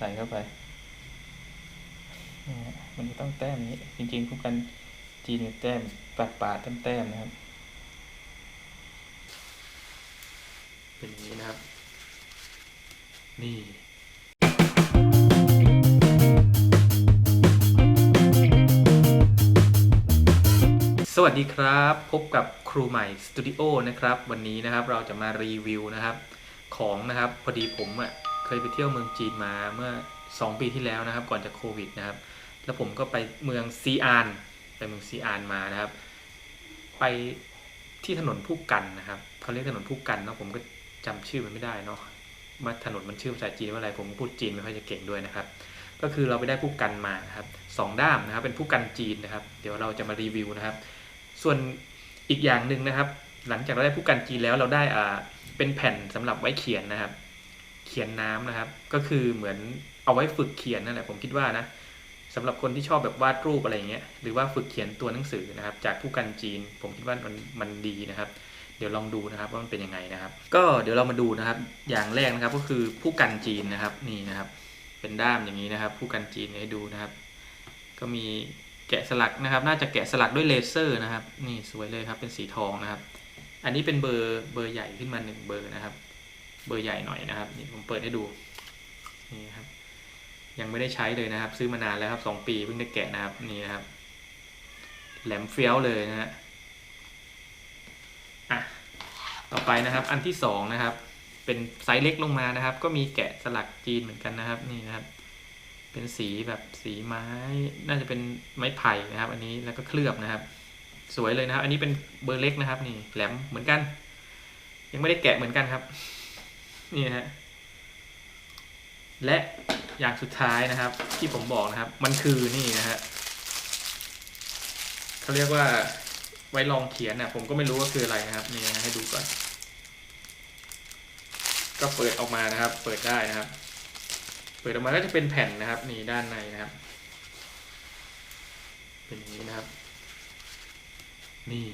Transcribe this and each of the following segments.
ใส่เข้าไป มันจะต้องแต้มนี้ จริงๆพวกกันจีนแต้มปาดปาดแต้มๆนะครับ เป็นอย่างนี้นะครับ นี่สวัสดีครับ พบกับครูใหม่สตูดิโอนะครับ วันนี้นะครับเราจะมารีวิวนะครับ ของนะครับ พอดีผมอะ เคยไปเที่ยวเมืองจีนมาเมื่อ 2 ปีที่แล้วนะครับ ก่อนจะโควิดนะครับ แล้วผมก็ไปเมืองซีอานไปเมืองซีอานมานะครับ ไปที่ถนนผู้กันนะครับเขาเรียกถนนผู้กันเนาะผมก็จำชื่อมันไม่ได้เนาะว่าถนนมันชื่อภาษาจีนว่าอะไรผมพูดจีนไม่ค่อยจะเก่งด้วยนะครับ ก็คือเราไปได้ผู้กันมานะครับสองด้ามนะครับ เป็นผู้กันจีนนะครับ เดี๋ยวเราจะมารีวิวนะครับ ส่วนอีกอย่างหนึ่งนะครับ หลังจากเราได้ผู้กันจีนแล้วเราได้อ่าเป็นแผ่นสำหรับไว้เขียนนะครับ เขียนน้ำนะครับ ก็คือเหมือนเอาไว้ฝึกเขียนนั่นแหละผมคิดว่านะสำหรับคนที่ชอบแบบวาดรูปอะไรเงี้ยหรือว่าฝึกเขียนตัวหนังสือนะครับ จากผู้กันจีน ผมคิดว่ามันมันดีนะครับ เดี๋ยวลองดูนะครับว่ามันเป็นยังไงนะครับ ก็เดี๋ยวเรามาดูนะครับ อย่างแรกนะครับก็คือผู้กันจีนนะครับนี่นะครับ เป็นด้ามอย่างนี้นะครับ ผู้กันจีนให้ดูนะครับ ก็มีแกะสลักนะครับ น่าจะแกะสลักด้วยเลเซอร์นะครับ นี่สวยเลยครับเป็นสีทองนะครับ อันนี้เป็นเบอร์เบอร์ใหญ่ขึ้นมาหนึ่งเบอร์นะครับ เบอร์ใหญ่หน่อยนะครับนี่ผมเปิดให้ดูนี่ครับ ยังไม่ได้ใช้เลยนะครับ ซื้อมานานแล้วครับสองปีเพิ่งได้แกะนะครับนี่นะครับ แหลมเฟี้ยวเลยนะฮะอะต่อไปนะครับ อันที่สองนะครับ เป็นไซส์เล็กลงมานะครับ ก็มีแกะสลักจีนเหมือนกันนะครับ นี่นะครับ เป็นสีแบบสีไม้ น่าจะเป็นไม้ไผ่นะครับ อันนี้แล้วก็เคลือบนะครับ สวยเลยนะครับ อันนี้เป็นเบอร์เล็กนะครับ นี่แหลมเหมือนกัน ยังไม่ได้แกะเหมือนกันครับ นี่นะฮะและอย่างสุดท้ายนะครับ ที่ผมบอกนะครับ มันคือนี่นะฮะเขาเรียกว่าไว้ลองเขียนนะผมก็ไม่รู้ว่าคืออะไรนะครับ นี่นะให้ดูก่อน ก็เปิดออกมานะครับ เปิดได้นะครับ เปิดออกมาก็จะเป็นแผ่นนะครับ นี่ด้านในนะครับ เป็นอย่างนี้นะครับ นี่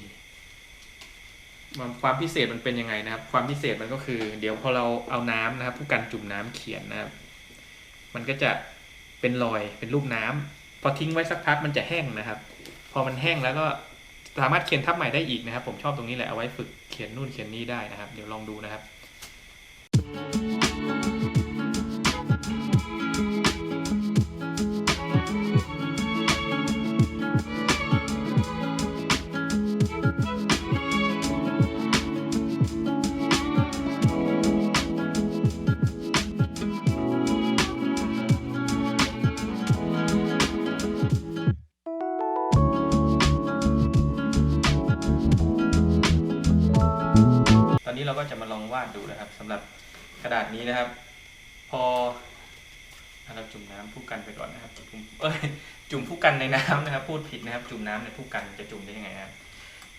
ความพิเศษมันเป็นยังไงนะครับ ความพิเศษมันก็คือ เดี๋ยวพอเราเอาน้ำนะครับ ผู้กันจุ่มน้ำเขียนนะครับ มันก็จะเป็นรอยเป็นรูปน้ำพอทิ้งไว้สักพักมันจะแห้งนะครับ พอมันแห้งแล้วก็สามารถเขียนทับใหม่ได้อีกนะครับ ผมชอบตรงนี้แหละเอาไว้ฝึกเขียนนู่นเขียนนี่ได้นะครับ เดี๋ยวลองดูนะครับ อนนี้เราก็จะมาลองวาดดูนะครับสำหรับกระดาษนี้นะครับ พอเราจุ่มน้ำผู้กันไปก่อนนะครับ จุ่มเอ้ยจุ่มผู้กันในน้ำนะครับ พูดผิดนะครับ จุ่มน้ำในผู้กันจะจุ่มได้ยังไงครับ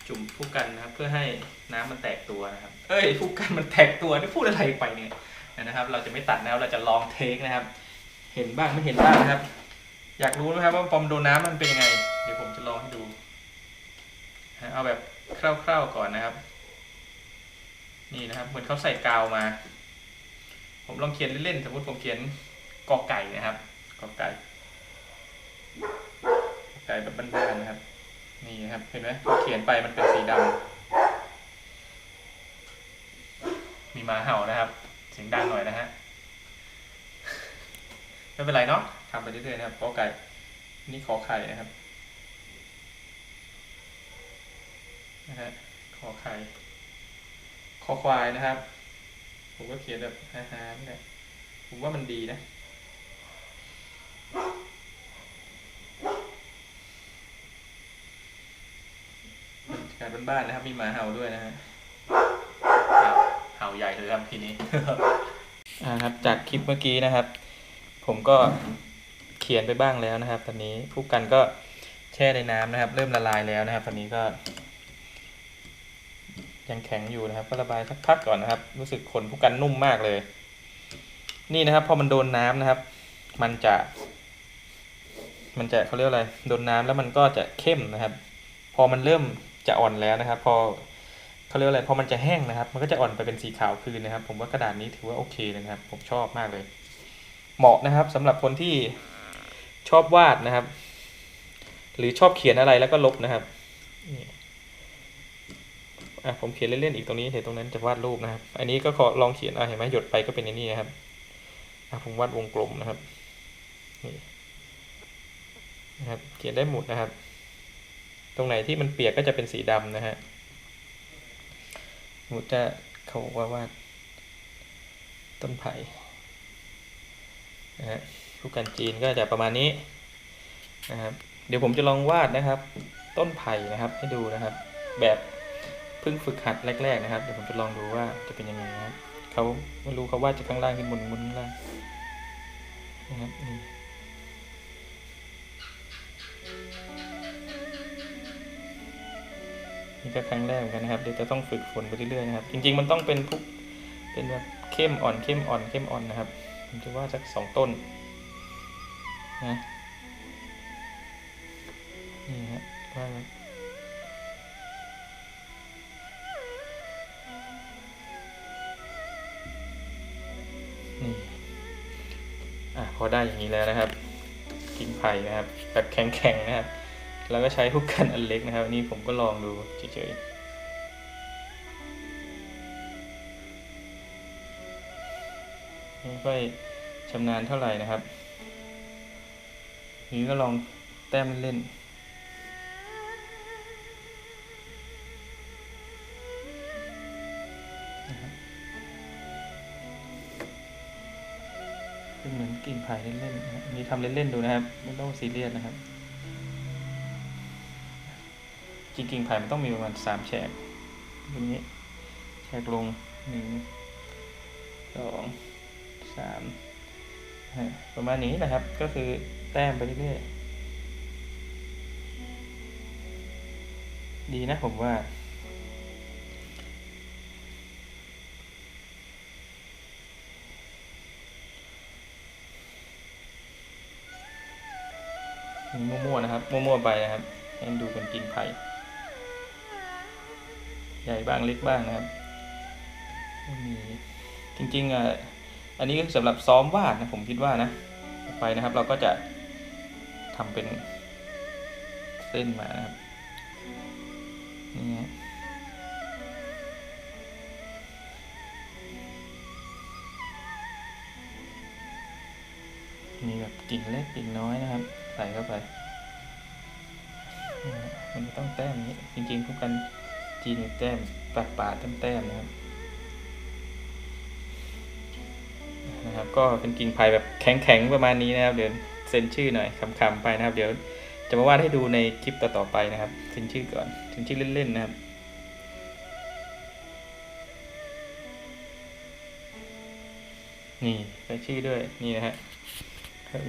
จุ่มผู้กันนะครับ เพื่อให้น้ำมันแตกตัวนะครับ เอ้ยผู้กันมันแตกตัวนี่พูดอะไรไปเนี่ยนะครับ เราจะไม่ตัดนะครับเราจะลองเทคนะครับ เห็นบ้างไม่เห็นบ้างนะครับ อยากรู้ไหมครับว่าพอมโดนน้ำมันเป็นยังไง เดี๋ยวผมจะลองให้ดู เอาแบบคร่าวๆก่อนนะครับ นี่นะครับ เหมือนเขาใส่กาวมา ผมลองเขียนเล่นๆสมมติผมเขียนกอไก่นะครับกอไก่กอไก่แบบบ้านๆนะครับ นี่นะครับ เห็นไหมเขียนไปมันเป็นสีดำมีหมาเห่านะครับ เสียงดังหน่อยนะฮะไม่เป็นไรเนาะทำไปเรื่อยๆนะครับกอไก่ นี่ขอไข่นะครับนะฮะขอไข่ คอควายนะครับ ผมก็เขียนแบบฮาๆนี่แหละผมว่ามันดีนะบรรยากาศบ้านๆนะครับ มีหมาเห่าด้วยนะฮะเห่าใหญ่เลยครับทีนี้อ่าครับ จากคลิปเมื่อกี้นะครับ ผมก็เขียนไปบ้างแล้วนะครับ ตอนนี้ผู้กันก็แช่ในน้ำนะครับ เริ่มละลายแล้วนะครับ ตอนนี้ก็ ยังแข็งอยู่นะครับก็ระบายสักพักก่อนนะครับ รู้สึกขนผู้กันนุ่มมากเลย นี่นะครับ พอมันโดนน้ำนะครับ มันจะ มันจะเขาเรียกอะไรโดนน้ำแล้วมันก็จะเข้มนะครับ พอมันเริ่มจะอ่อนแล้วนะครับ พอเขาเรียกว่าอะไรพอมันจะแห้งนะครับ มันก็จะอ่อนไปเป็นสีขาวคืนนะครับ ผมว่ากระดาษนี้ถือว่าโอเคนะครับ ผมชอบมากเลย เหมาะนะครับสำหรับคนที่ชอบวาดนะครับ หรือชอบเขียนอะไรแล้วก็ลบนะครับนี่ อะผมเขียนเล่นๆอีกตรงนี้เห็นตรงนั้นจะวาดรูปนะครับ อันนี้ก็ขอลองเขียนอะเห็นไหมหยดไปก็เป็นอย่างนี้นะครับอะผมวาดวงกลมนะครับนี่นะครับ เขียนได้หมดนะครับ ตรงไหนที่มันเปียกก็จะเป็นสีดำนะฮะสมมุติจะเขาบอกว่าวาดต้นไผ่นะฮะผู้กันจีนก็จะประมาณนี้นะครับ เดี๋ยวผมจะลองวาดนะครับ ต้นไผ่นะครับให้ดูนะครับ แบบ พิ่งฝึกหัดแรก ๆ นะครับ เดี๋ยวผมจะลองดูว่าจะเป็นยังไงนะครับเขาไม่รู้เขาว่าจากข้างล่างขึ้นบนบนข้างล่างนะครับนี่นี่ก็ครั้งแรกเหมือนกันนะครับ เดี๋ยวจะต้องฝึกฝนไปเรื่อยๆนะครับ จริง ๆ มันต้องเป็นพุกเป็นแบบเข้มอ่อนเข้มอ่อนเข้มอ่อนนะครับ ผมจะวาดสักสองต้นนะนี่ฮะวา อะพอได้อย่างนี้แล้วนะครับกิ่งไผ่นะครับแบบแข็งๆนะครับ แล้วก็ใช้ฮุกกันอันเล็กนะครับอันนี้ผมก็ลองดูเฉยๆไม่ค่อยชำนาญเท่าไหร่นะครับ นี้ก็ลองแต้มเล่น เหมือนกิ่งไผ่เล่นๆนะครับอันนี้ทำเล่นๆดูนะครับ ไม่ต้องซีเรียสนะครับ จริงๆไผ่มันต้องมีประมาณสามแฉกอย่างนี้แฉกลงหนึ่งสองสามประมาณนี้นะครับ ก็คือแต้มไปเรื่อยๆดีนะผมว่า มั่วๆนะครับ มั่วๆไปนะครับให้ดูเป็นกิ่งไผ่ใหญ่บ้างเล็กบ้างนะครับมีจริงๆอะอันนี้ก็สำหรับซ้อมวาดนะผมคิดว่านะไปนะครับ เราก็จะทำเป็นเส้นมานะครับนี่ฮะมีแบบกิ่งเล็กกิ่งน้อยนะครับ ใส่เข้าไปมันต้องแต้มนี้จริงๆพวกกันจีนแต้มปาดปาดๆแต้มนะครับนะครับก็เป็นกิ่งไผ่แบบแข็งๆประมาณนี้นะครับ เดี๋ยวเซ็นชื่อหน่อยคำๆไปนะครับ เดี๋ยวจะมาวาดให้ดูในคลิปต่อๆไปนะครับเซ็นชื่อก่อนเซ็นชื่อเล่นๆนะครับนี่ใส่ชื่อด้วยนี่นะฮะ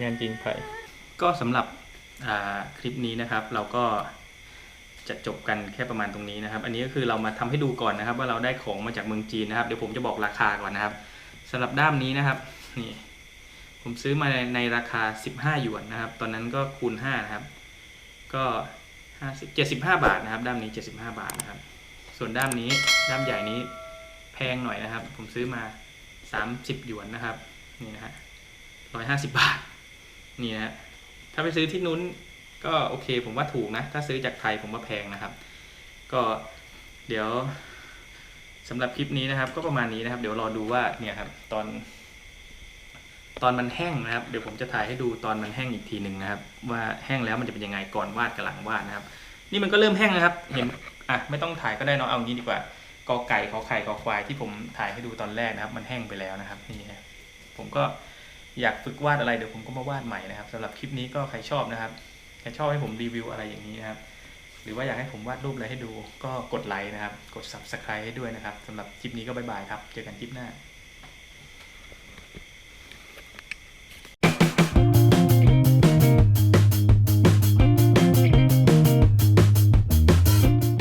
งานจริงไผ่ ก็สำหรับคลิปนี้นะครับ เราก็จะจบกันแค่ประมาณตรงนี้นะครับ อันนี้ก็คือเรามาทำให้ดูก่อนนะครับ ว่าเราได้ของมาจากเมืองจีนนะครับ เดี๋ยวผมจะบอกราคาก่อนนะครับสำหรับด้ามนี้นะครับนี่ผมซื้อมาในในราคา 15 หยวนนะครับ ตอนนั้นก็คูณ 5 นะครับ ก็ 50 75 บาทนะครับ ด้ามนี้ 75 บาทนะครับ ส่วนด้ามนี้ด้ามใหญ่นี้แพงหน่อยนะครับ ผมซื้อมา 30 หยวนนะครับนี่นะฮะ150 บาทนี่นะฮะ ถ้าไปซื้อที่นู้นก็โอเค ผมว่าถูกนะ ถ้าซื้อจากไทยผมว่าแพงนะครับ ก็เดี๋ยวสำหรับคลิปนี้นะครับ ก็ประมาณนี้นะครับ เดี๋ยวรอดูว่าเนี่ยครับ ตอนตอนมันแห้งนะครับ เดี๋ยวผมจะถ่ายให้ดูตอนมันแห้งอีกทีหนึ่งนะครับ ว่าแห้งแล้วมันจะเป็นยังไงก่อนวาดกับหลังวาดนะครับ นี่มันก็เริ่มแห้งนะครับ เห็นอะไม่ต้องถ่ายก็ได้เนาะเอางี้ดีกว่ากอไก่ขอไข่ขอควายที่ผมถ่ายให้ดูตอนแรกนะครับ มันแห้งไปแล้วนะครับ นี่ฮะผมก็ อยากฝึกวาดอะไรเดี๋ยวผมก็มาวาดใหม่นะครับสำหรับคลิปนี้ก็ใครชอบนะครับใครชอบให้ผมรีวิวอะไรอย่างนี้นะครับ หรือว่าอยากให้ผมวาดรูปอะไรให้ดูก็กดไลค์นะครับ กด subscribe ให้ด้วยนะครับสำหรับคลิปนี้ก็บายบายครับ เจอกันคลิปหน้า